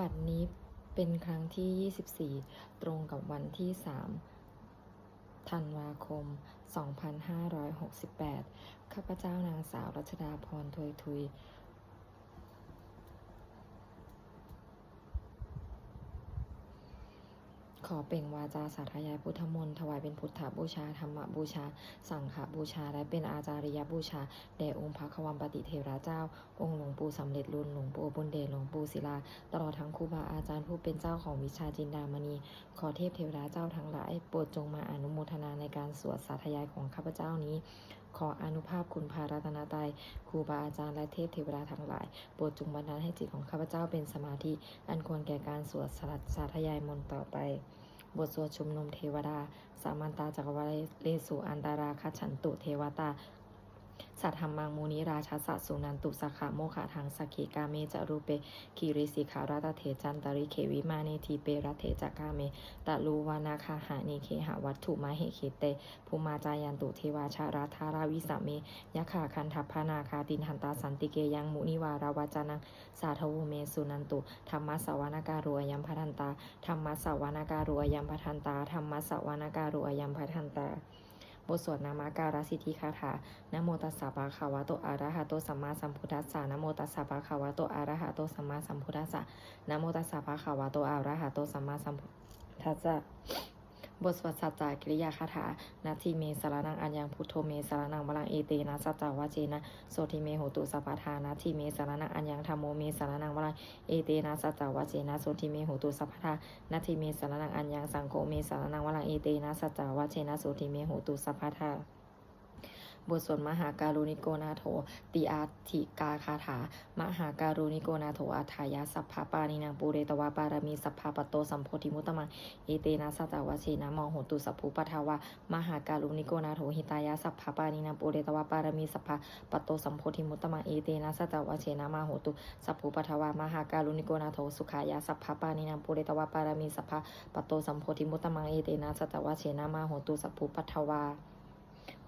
บัดนี้เป็นครั้งที่ 24 ตรงกับวันที่ 3 ธันวาคม 2568 ข้าพเจ้านางสาวรัชดาพรทวยทุย ขอเปล่งวาจาสาธยายพุทธมนต์ถวายเป็นพุทธบูชาธรรมบูชา สังฆบูชา และเป็นอาจาริยบูชาแด่องค์พระควัมปติเทระเจ้า องค์หลวงปู่สำเร็จรุ่นหลวงปู่บุญเดชหลวงปู่ศิลา ตลอดทั้งครูบาอาจารย์ผู้เป็นเจ้าของวิชาจินดามณี ขอเทพเทวดาเจ้าทั้งหลายโปรดจงมาอนุโมทนาในการสวดสาธยายของข้าพเจ้านี้ ขออนุภาพคุณพารัตนตรัยครูบาอาจารย์และเทพเทวดาทั้งหลาย โปรดจงบันดาลให้จิตของข้าพเจ้าเป็นสมาธิ อันควรแก่การสวดสลัดสาธยายมนต์ต่อไป บทสวดชุมนุมเทวดา สามัญตาจักรวาลเลสุอันตาราคฉันตุเทวตา สัทธรรมังมูนิราชาสะสุนันตุสกขาโมขาทางสกเขกาเมจารูเปคีริสิขาราตเถจันตริเขวิมาเนทีเปรัตเถจักาเมตะลูวานาคาหาเนเคหาวัตถุมาเหเคเตภูมาจายันตุเทวาชาราธาราวิสาเมยะขาคันทัพพานาคาตินหันตาสันติเกยังมุนิวาราวจานังสาธวเมสุนันตุธรรมสวนาการุอยัมพัทันตาธรรมสวนาการุอยัมพัทันตาธรรมสวนาการุอยัมพัทันตา บทสวดนามาการสิทธิคาถานโมตัสสะภะคะวะโตอะระหะโตสัมมาสัมพุทธัสสะนโมตัสสะภะคะวะโตอะระหะโตสัมมาสัมพุทธัสสะนโมตัสสะภะคะวะโตอะระหะโตสัมมาสัมพุทธัสสะ บทสวดสัจจากริยาคาถานาทีเมสารนังอัญญังพุทโธเมสารนังวลังเอเตนะสัจจาวาเจนะโสทิเมโหตุสัพพทานาทีเมสารนังอัญญังธรรมโมเมสารนังวลังเอเตนะสัจจาวาเจนะโสทิเมโหตุสัพพทานาทีเมสารนังอัญญังสังโฆเมสารนังวลังเอเตนะสัจจาวาเจนะโสทิเมโหตุสัพพทา บทสวดมหาการุณิโกนาโถติอาธิกาคาถามหาการุณิโกนาโถอัฏฐายาสัพพปานินางปูเรตวาปารมีสัพพปโตสัมโพธิมุตตมังเอเตนะสัจาวเชนะมองโหตุสัพพุปทาวามหาการุณิโกนาโถหิตายาสัพพปานินางปูเรตวาปารมีสัพพปโตสัมโพธิมุตตมังเอเตนะสัจาวเชนะมาโหตุสัพพุปทาวามหาการุณิโกนาโถสุขายาสัพพปานินางปูเรตวาปารมีสัพพปโตสัมโพธิมุตตมังเอเตนะสัจาวเชนะมาโหตุสัพพุปทาวา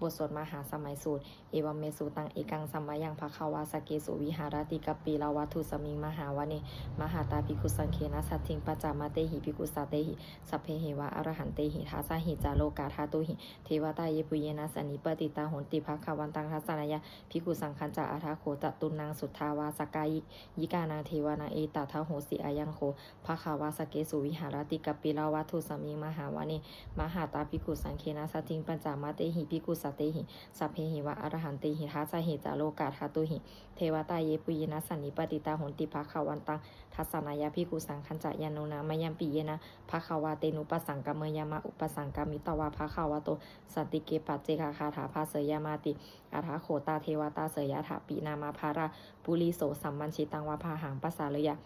บทสวดมหาสมัยสูตร เอวัมเมสุตังเอกังสัมมายังภะคะวาสเกสุวิหารติกปีลาวัตุสมิงมหาวเนมหาตาภิกุสังเคนะสัตถิงปัจจามาเตหิภิกุสาเตหิสัพเพเหวะอรหันเตหิทัสหิจาโลกาธาตุหิเทวตาเยปุเยนะสันิปติตาโหนติภะคะวันตังทัสสนายะภิกุสังคันจะอาทาโขตตุนังสุทธาวาสกายิยิกานาเทวานาเอตาทาโหสิอายังโคภะคะวาสเกสุวิหารติกปีลาวัตุสมิงมหาวเนมหาตาภิกุสังเคนะสัตถิงปัจจามาเตหิภิกุสาเตหิ สัพเพหิวะอรหันติหิทัสสะหิจาโลกาธาตุหิ เทวตาเยปุยนะสันนิปติตาโหนติภาคาวันตังทัสสนายาพิกุสังคันจะยานุนามยัมปีเยนะภาคาวาเตนุปสังกามยามะอุปสังกามิตวาภาคาวาโตสันติเกปัจเจกาคาถาภาเสยามาติอาทาโขตาเทวตาเสยยถาปีนามาภาราปุริโสสัมมันชิตังวาพาหังปัสสาเลยะ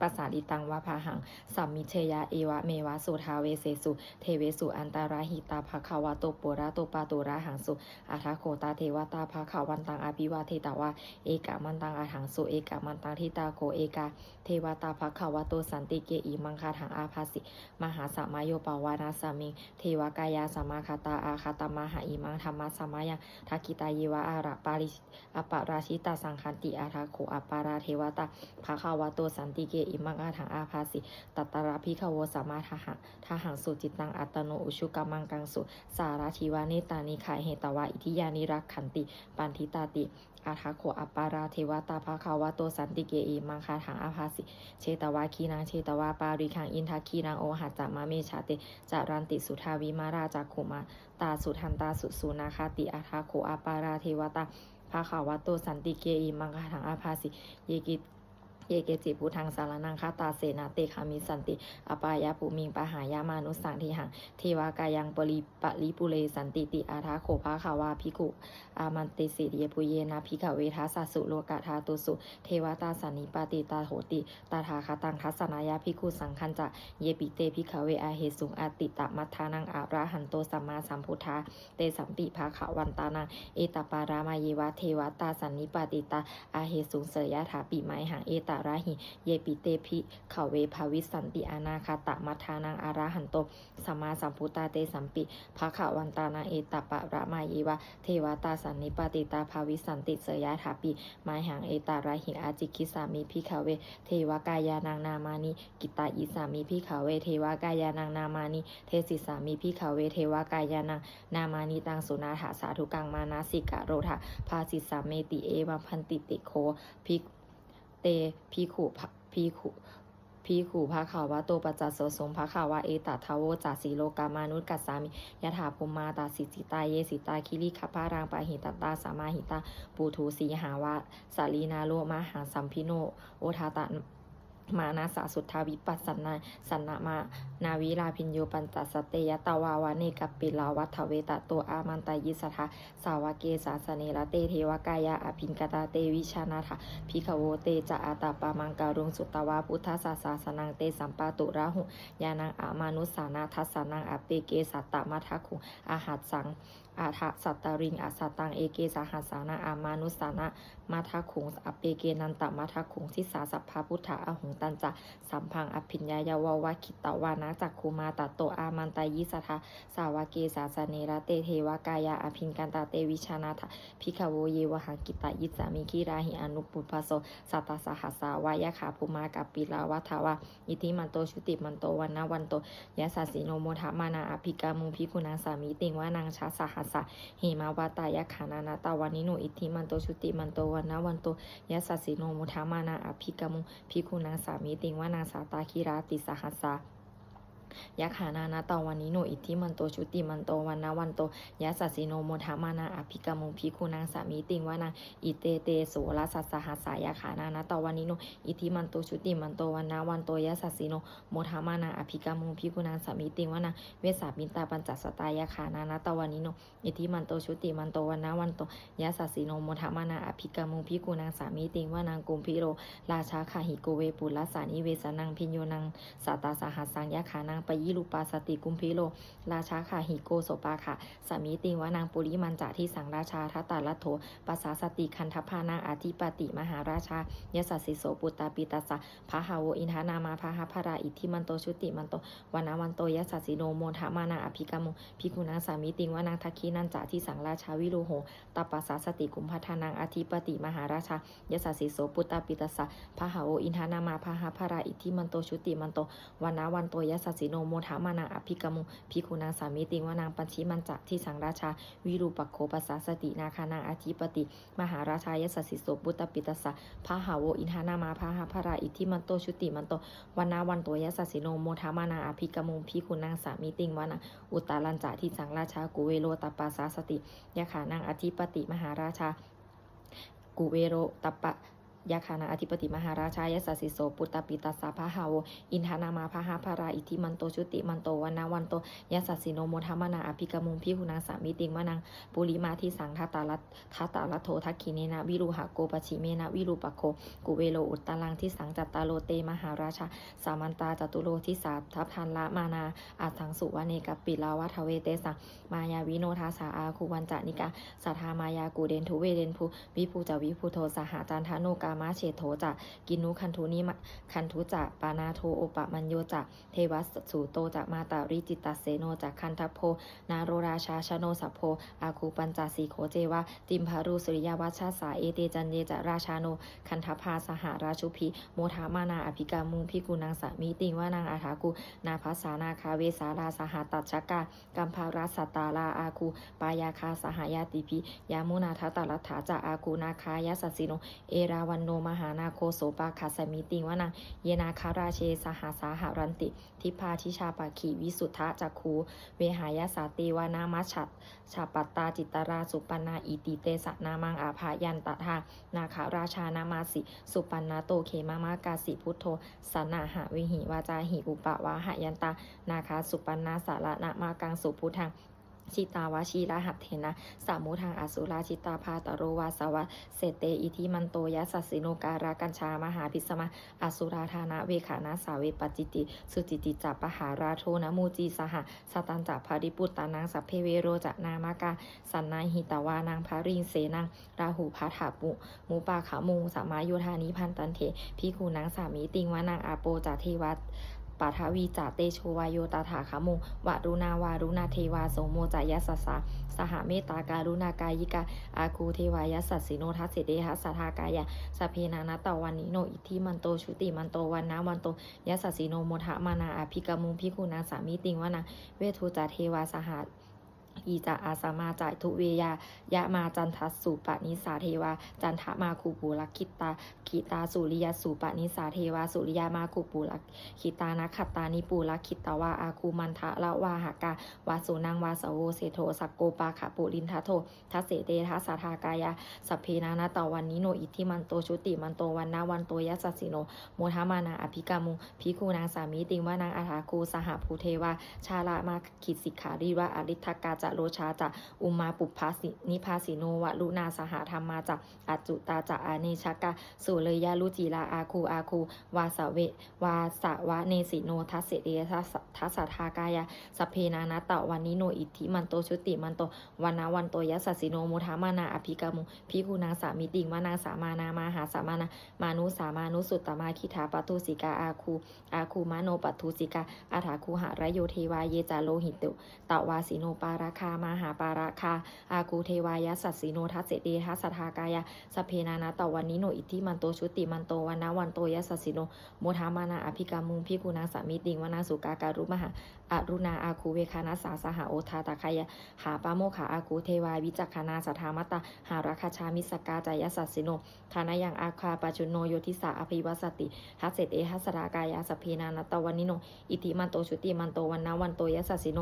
ปัสสาลิตังวาพาหัง สัมมิเชยาเอวะเมวะสุทาเวเสสุ เทเวสุอันตาราหิตาภคาวาโตปุระโตปาตุระหังสุอาทาโคตาเทวตาภาขาวันตังอาภิวาเทตาวาเอกามันตังอาหังสุเอกามันตังทิตาโคเอกา เทวตาภาขาวโตสันติเกอีมังคาถังอาภาสิ มหาสมายโยปาวานาสามิง เทวกายาสมาคาตาอาคาตมหาอิมังธรรมะสมายังทักิตาเยวะอาระปาริอปาราชิตาสังคันติอาทาโคอปาราเทวตาภาขาวโตสันติเกอิมังอาถังอาภาสิตัตตระพิขโวสมาทหังทหังสุจิตตังอัตโนอุชุกัมมังกังสุ สาราชีวาเนตานิขายเหตวาอิทิยานิรักขันติปันทิตาติอาทาโขอปาราเทวตาภาคาวาโตสันติเกอีมังคาถังอาภาสิ เชตวาคีนางเชตวาปาริคังอินทาคีนางโอหัจจามาเมชาเตจารันติสุทาวิมาราจากขุมาตาสุทันตาสุสุนาคาติอาทาโขอปาราเทวตาภาคาวาโตสันติเกอีมังคาถังอาภาสิ เยกิ เยเกจิพุทังสารนังคาตาเสนาเตคามิสันติ อปายาภูมิงปะหายามานุสังทิหังเทวากายังปริปริปุเรสันติติอาทาโขภาคาวาภิกขุอามันติสิเยปุเยนะภิกขเวทัสสะสุโลกาธาตุสุเทวตาสันนิปาติตาโหติ ตาทาคาตังทัสสนายาภิกขุสังคันจะเยปิเตภิกขเวอาเหสุงอาติตมัทานังอาราหันโตสัมมาสัมพุทธาเตสัมปิภาขะวันตานังเอตปารามาเยวะเทวตาสันนิปาติตาอาเหสุงเสยยะถาปิไมหังเอตาระหิ เยปิเตพิเขาเวภาวิสันติอนาคาตะมัทานังอาระหันโตสัมมาสัมพุตตาเตสัมปิภะคะวันตานาเอตปะระมาเยวะ เทวตาสันนิปติตาภาวิสันติเสยถาปิมายหังเอตาระหิอาจิกิสามิพิขาเว เทวกายานังนามานิกิตาอิสามิพิขาเว เทวกายานังนามานิเทศิสามิพิขาเว เทวกายานังนามานิตังสุนาถาสาธุกังมานาสิกะโรธาภาสิสาเมติเอวะพันติติโคภิก เตพีขุพีขุพีขู่พระขาวะโตปัจจโสสมพระขาวะเอตัทาวโวจัสสีโลกามานุษกัสสามิยถาภูมาตาสิสิตาเยสิตาคิริขพารังปาหิตตาสามาหิตาปูทูสีหาวะสาลีนาโลมหาสัมพิโนโอทาตะ มานาสาสุทธาวิปัสสนาสันนามานาวิลาพินโยปัญจสเตยตาวาวาเนกัปปิลาวัฏเวตะตัวอามันตายิสทาสาวเกสาสเนระเตเทวกายาอภินกตาเตวิชานาถาพิขโวเตจะอาตาปามังการุงสุตวาพุทธศาสาสนังเตสัมปาตุราหุยานังอามานุสานาทัสสานังอเปเกสัตตมัทคุอาหัดสังอาทะสัตตริงอาสัตตัง เอเกสาหัสานาอามานุสานะมาทคุงอเปเกนันตมาทคุงทิสาสัพพาพุทธาอหงตันจะสัมพังอภิญญายาวาวาคิตตวานะจักคูมาตโตอามันตายิสทาสาวเกสาสเนระเตเทวกายาอภินกันตาเตวิชานาถพิขโวเยวหังกิตายิสามิคิราหิอนุปุปปโสสัตตสหัสสาวายะขาภูมากับปิลาวัทาวาอิทิมันโตชุติมันโตวันนะวันโตยะสัสิโนโมทามานาอภิกามุพิกุณังสามิติงวานางชาสหัสสะเหมาวาตายะขานานาตาวันนิโนอิทิมันโตชุติมันโตวันนาวันโตยะสัสสิโนมุทามานาอภิกามุพิคุนางสามีติงวานางสาตาคิราติสหัสสา ยะขานานาตาวันนิโนอิทธิมันโตชุติมันโตวันนะวันโตยะสัสสิโนโมทามานาอภิกมุพิคุนางสามีติงวานางอิเตเตโสละสัสสหัสายะขานานาตาวันนิโนอิทธิมันโตชุติมันโตวันนะวันโตยะสัสสิโนโมทามานาอภิกมุพิคุนางสามีติงวานางเวสามินตาปัญจสตายะขานานาตาวันนิโนอิทธิมันโตชุติมันโตวันนะวันโตยะสัสสิโนโมทามานาอภิกมุพิกุนางสามีติงว่านางกุมพิโรราชาขาหิโกเวปุลสานิเวสนังพิญโยนังสัตตาสหัสังยะขานางปยิลุปาสติกุมพิโรราชาขาหิโกโสปาค่ะสามีติงว่านางปุริมันจะที่สังราชาทัตตาลัทโธปัสสาสติคันทพานางอธิปติมหาราชายสัสสิโสปุตตาปิตัสะพาหาวอินทานามาพาหาพราอิทธิมันโตชุติมันโตวนนะวันโตยสัสสิโนโมทามานาอภิกามุพิกุนางสามีติงว่านางทักคีนันจะที่สังราชาวิโรโหตัปปัสสาสติกุมพัฒนังอธิปติมหาราชายสสสิโสปุตตาปิตสสะพาหาโออินทานามาพาหาภราอิทธิมันโตชุติมันโตวนาวันโตยสสสิโนโมทามานาอภิกมุพิคุนางสามิติงวานางปัญชิมันจะที่สังราชา วิรูปัโคปัสสาสตินาคานางอธิปติ มหาราชายสสสิโสปุตปิตสสะพาหาโออินทานามาพาหาภราอิทธิมันโตชุติมันโตวันนาวันโตยสสสิโนโมทามานาอภิกมุพิคุนางสามิติงวานาอุตตาลันจะที่สังราชากุเวโลตปัสสาสติยะขานางอธิปติมหาราชากุเวโรตัปปะ ยะคานาอธิปติมหาราชายสัสสิโสปุตตปิตัสสะพะหาวอินทานามาพะหาภาราอิทิมันโตชุติมันโตวันนาวันโตยสัสสิโนโมทามนาอภิกมุงพิหุนางสามิติงวานังปุริมาทิสังทัตตาลัทัตตาลัโททักขิเนนะวิรูหะโกปชิเมนะวิรูปโคกุเวโลอุตตาลังทิสังจัตตาโลเตมหาราชาสามันตาจตุโลทิสาทัพทันละมานาอาสังสุวเนกัปปิลาวัทเวเตสังมายาวิโนทาสาอาคูวันจานิกาสัทธามายากูเดนทุเวเดนภูวิภูจาวิภูโทสหจันทาโนกามาเฉโทจะกินุคันทุนิมะคันทุจะปานาโทโอปะมัญโยจะเทวัสสูโตจะมาตาริจิตตเสโนจะคันทัพโพ นาโรราชาชโนสัพโพ อาคูปัญจสีโขเจวะติมพารุสุริยวัชชาสาเอเตจันเยจะราชาโน คันทพาสหาราชุพีโมทามานาอภิกามุงพิกุนางสามีติงว่านางอาถากุนาภาษานาคาเวสาราสหตัดชกากัมภาราสตาลาอาคูปายาคาสหายาติพียามุนาทัตตลัทธาจะอาคูนาคายาสสิโน เอราวันโนมหานาโคโสปาคาสมิติงวานางเยนาคาราเชสหาสาหารันติ ทิพาทิชาปาขีวิสุทธะจักคูเวหายาสาติวานามัชชัดชาปัตตาจิตตราสุปันนาอิติเตสะนามังอาภายันตทานาคาราชานามาสิ สุปันนาโตเขมามากาสิพุทโธสนาหะวิหิวาจาหิอุปะวาหายันตา นาคาสุปันนาสารนามากังสุพุทธัง ชิตาวชีรหัตเถนะสามุทางอสุราชิตาภาตโรวาสวะเสเตอิทิมันโตยัสสสิโนการากัญชามหาพิสมาอสุราธานะเวขานาสาเวปจิติ สุจิติจัปปหาราโทนะมูจีสหสตันจัปภาริปุตตานังสัพเพเวโรจะนามากาสันนายหิตาวานังภาริงเสนังราหูพัถาปุมูปาขามูสามาโยธานิพันตันเถพิคูนังสามีติงวานางอาโปจาเทวัต ปาทวีจาเตโชวายโยตาถาคามุวะรุณาวารุณาเทวาโสโมจายสสสะสหเมตตาการุณากายิกาอาคูเทวายสัสสิโนทัสสิเดหัสทากายะสเพนานาตวันนิโนอิทิมันโตชุติมันโตวันนาวันโตยัสสิโนโมทะมานาอภิกามุงพิคุณาสามิติงวนาเวทุจาเทวาสหา อีจะอาสามาจ่ายทุเวยายะมาจันทัสสุปนิสาเทวา จันทะมาคูปูลักขิตาขีตาสุริยสุปนิสาเทวา สุริยามาคูปูลักขิตานะขัตตานิปูละขิตตวาอาคูมันทะละวาหากาวาสุนังวาสโวเสโทสักโกปาขะปุลินทะโททัสเสเตทัสสะทากายาสัพเพนานาตวันนิโนอิทิมันโตชุติมันโตวันนาวันโตยัสสิโนโมทามานาอภิกามุพิคูนางสามีติงว่านางอาถาคูสหภูเทวาชาละมาขิดสิกขารีวะอริทกาจะโลชาจะอุมาปุพพาสินิพาสิโนวะลุนาสหธรรมาจะอจุตาจะอาเนชกาสุเลยยาลุจิลาอาคูอาคูวาสเววาสวะเนสิโนทัสเสเดทัสทัสสะทากายะสเพนานาตะวันนิโนอิทธิมันโตชุติมันโตวันนาวันโตยัสสิโนมุทามานาอภิกามุพิคูนางสามิติงวานางสามานามาหาสามานามานุสามานุสุตตมาคิถาปตุสิกาอาคูอาคูมาโนปัตุสิกาอาถาคูหารโยเทวาเยจาโลหิตตุตวาสิโนปาราคามาหาปาราคา อาคูเทวายสสสิโนทัสเสเดทัสสทากายะสเพนานาตะวันนิโนอิทธิมันโตชุติมันโตวันนาวันโตยัสสสิโนโมทามานาอภิกามุงพิกุนางสามิติงวนาสุกาการุมหาอารุณาอาคูเวคานาสาสหาโอทาตาคายะหาปาโมขาอาคูเทวาวิจักขนาสัทธามตตาหาราคาชามิสกาจายสัสสิโนทานายังอาคาปาจุโนโยทิสาอภิวสติทัสเสตเอหัสรากายาสเพนานาตวันนิโนอิทิมันโตชุติมันโตวันนาวันโตยัสสสิโน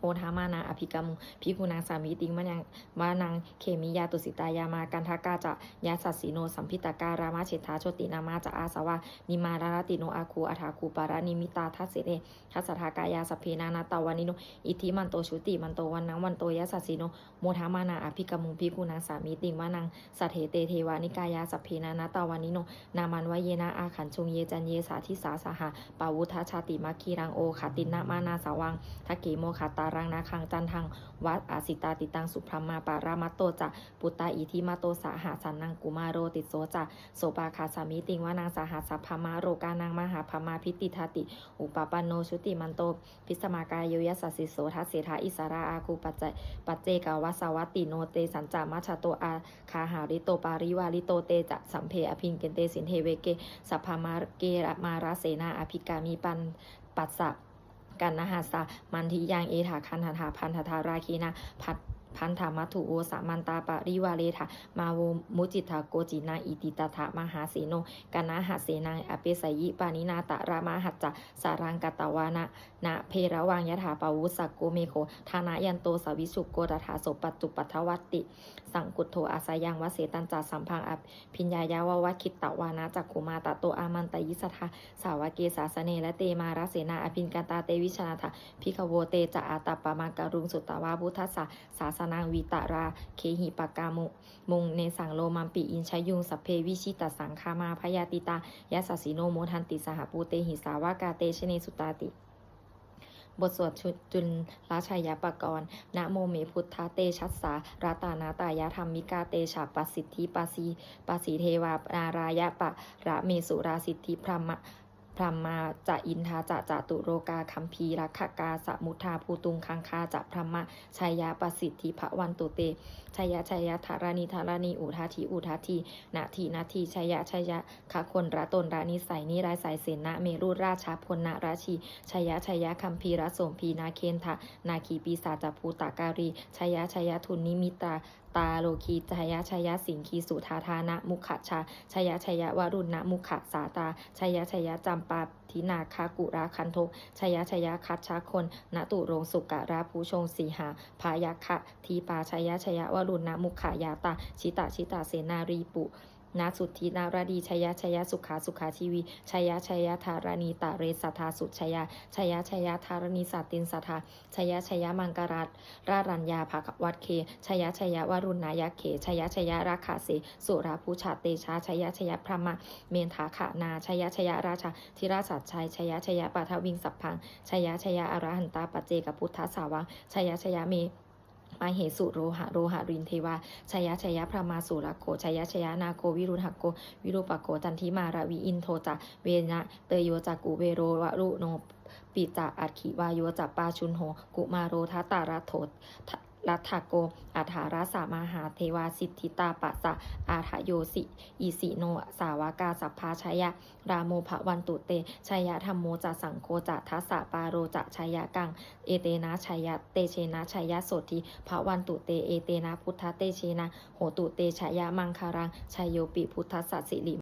โอทามานาอภิกรรมพิกุนางสามีติงมันยังวานางเคมิยาตุสิตายามากันทากาจะยาสัสสิโนสัมพิตาการามาเฉทาโชตินามาจะอาสวานิมาราติโนอาคูอาถาคูปารานิมิตาทัสเสเนทัสทากายาสพเพนานาตาวันนิโนอิทิมันโตชุติมันโตวันนังวันโตยาสัสสิโนโมทามานาอภิกรรมพิกุนางสามีติงวานางสัทเทเตเทวานิกายาสัพเพนานาตาวันนิโนนามันวะเยนาอาขันชุงเยจันเยสาทิสาสหาปาวุทชาติมาคีรังโอขาตินามานาสาวังทักเกโมขาตารังนาคังจันทังวัดอาสิตาติตังสุพรหมาปารามัตโตจะปุตตาอิทิมาโตสาหาสันนังกุมาโรติโสจะโสปาคาสามิติงวานางสาหัสพมาโรกานางมหาพมาพิติทาติ อุปปันโนชุติมันโต พิสมากายโยยัสสสิโสทัสเสทาอิสราอาคูปัจจปัจเจกาวัสวัตติโนเตสัญจามัชโตอาคาหาริโตปาริวาริโตเตจะสัมเพอภิงเกนเตสินเทเวเกสัพพมาเกรมาราเสนาอภิกามีปันปัสสะ กันนะหัสะมันทิยังเอถาคันหาถาพันธาราคีนาพัด พันธามัตุโอสามันตาปริวาเลถามาโวมุจิตาโกจินาอิติตถามหาเสโนกันนะหาเสนังอเปสยิปานินาตะรามาหัจจะสารังกตวานะนะเพระวังยถาปวุสักโกเมโคธานายันโตสวิสุโกตถาโสปัจจุปัทวัตติ สังกุตโทอาสายังวเสตันจัสัมพังอภิญญายาววคิตตวานาจักขุมาตะโตอามันตยิสทาสาวเกสาสเนและเตมาราเสนาอภินกันตาเตวิชนาถาพิขโวเตจะอาตปปมาการุงสุตตวาบุทัสสะสาสนังวีตารา เคหิปกามุ มุงเนสังโลมัมปิอินชยุงสัพเพวิชิตสังคามาพยาติตายะสสสิโนโมทันติสหปูเตหิสาวากาเตชเนสุตาติบทสวดชุดจุลราชายปกรณ์นะโมเมพุทธาเตชัสสาราตานาตายาธรรมิกาเตชาปสิทธิปาสีปาสีเทวา นารายะปะระเมสุราสิทธิพรหมะ พรหมมาจะอินทาจะจตุโรกาคัมภีรักขกาสมุทาภูตุงคังคาจะพรหมะชัยยะประสิทธิภวันตุเตชัยยะชัยยะธารานิธารานิอุทาทีอุทาทีนาทีนาทีชัยยะชัยยะขะคนระตนระนิสัยนิรายสายเสนาเมรุราชาพลนาราชีชัยยะชัยยะคัมภีรสมพีนาเคนทะนาคีปีศาจภูตาการีชัยยะชัยยะทุนนิมิตา ตาโลคีชยะชยะสิงคีสุธาทานะมุขชาชยะชยะวรุณนะมุขสาตาชยะชยะจำปาทินาคากุราคันโทชยะชยะคัตชาคนนตุรงสุกะราภูชงสีหาพายะคะทีปาชยะชยะวรุณนะมุขายาตาชิตาชิตาเสนารีปุ นาสุทธินารดีชยะชยะสุขาสุขาชีวีชยะชยะธารณีตะเรสัทธาสุชยาชยะชยะธารณีสัตตินสัทธาชยชยมังกรัตรารัญญาภควัตเคชยะชยะวรุณายเขชยะชยะราคาเสสุราภูชาเตชาชยะชยะพระมะเมนทาขานาชยะชยะราชาธิราชัดชัยชยชยปัทวิงสัพพังชยะชยะอรหันตาปเจกพุทธสาวังชยะชยเม มาเหสุโรหะโรหะรินเทวาชยะชยะพระมาสุรโกชยะชยะนาโกวิรุณหโก วิรูปโกจันทิมาราวีอินโทจะเวนะเตโยจักกุเวโรวรุโนปิจาอัคขิวายโยจัปปาชุนโห กุมาโรทัตตารโทท รัฐโกอาถาราสามาหาเทวาสิทธิตาปะสะอาทโยสิอีสิโน สาวากาสัพพาชยะ ราโมภวันตุเตชยธรรมโมจะสังโฆจะทัสสะปาโรจะชยกัง เอเตนะชยะเตเชนะชยะโสติภวันตุเต เอเตนะพุทธเตเชนะ โหตุเตชยะมังคารังชยโยปิพุทธสัสสิริ